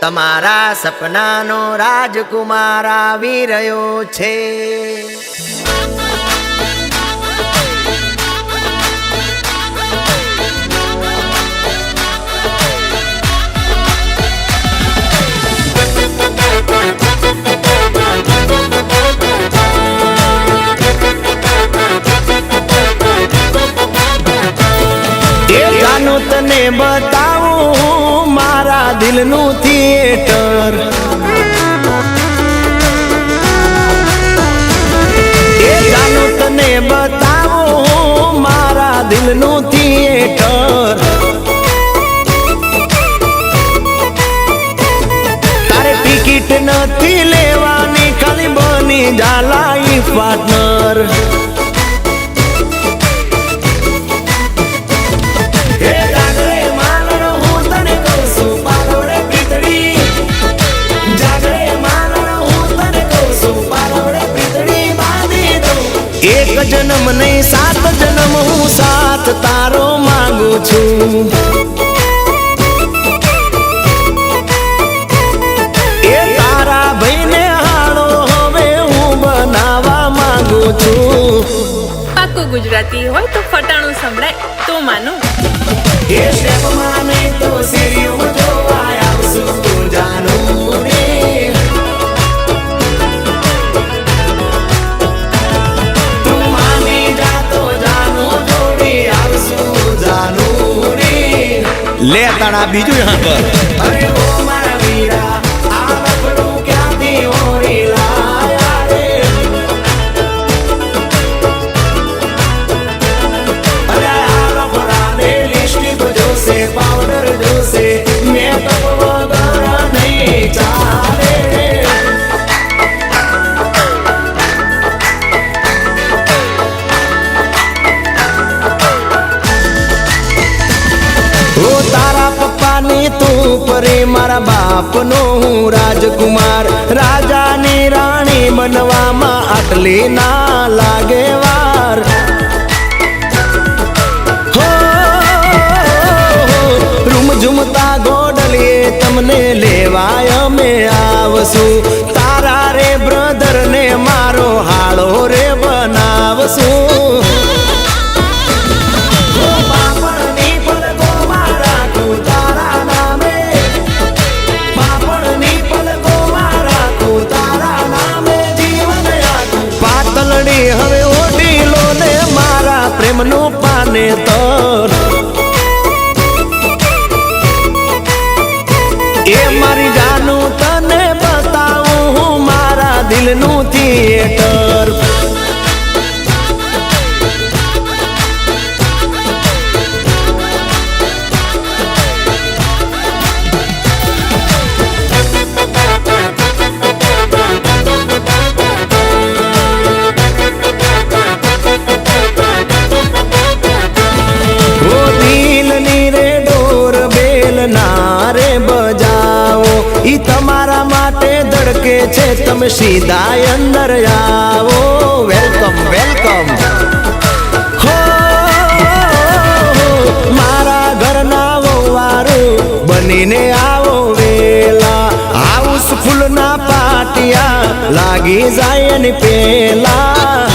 તમારા સપનાનો રાજકુમાર આવી રહ્યો છે. તને બતાવું મારા દિલનું થિયેટર તને બતાવું, મારા દિલનું થિયેટર તારે ટિકિટ નથી લેવાની, ખાલી બની જાલાઈ પાર્ટનર ગુજરાતી હોય તો ફટાણું સંભળાય તો માનું. લે તાણા બીજું હા પર અરે ઓ મારા વીરા તું પરે મારા બાપનો હું રાજકુમાર. રાજાની રાણી બનવામાં આટલી ના લાગે પાતળડી હવે ઓઢી ને મારા પ્રેમનું પાને તર. એ મારી જાનું તને બતાવું હું મારા દિલનું થિયેટર બજાવો. ઈ તમારા માટે ધડકે છે. તમે સીધા અંદર આવો. Welcome welcome. હો, મારા ઘરના વવારું, બનીને આવો વેલા. હાઉસ ફૂલના પાટિયા, લાગી જાય ને પેલા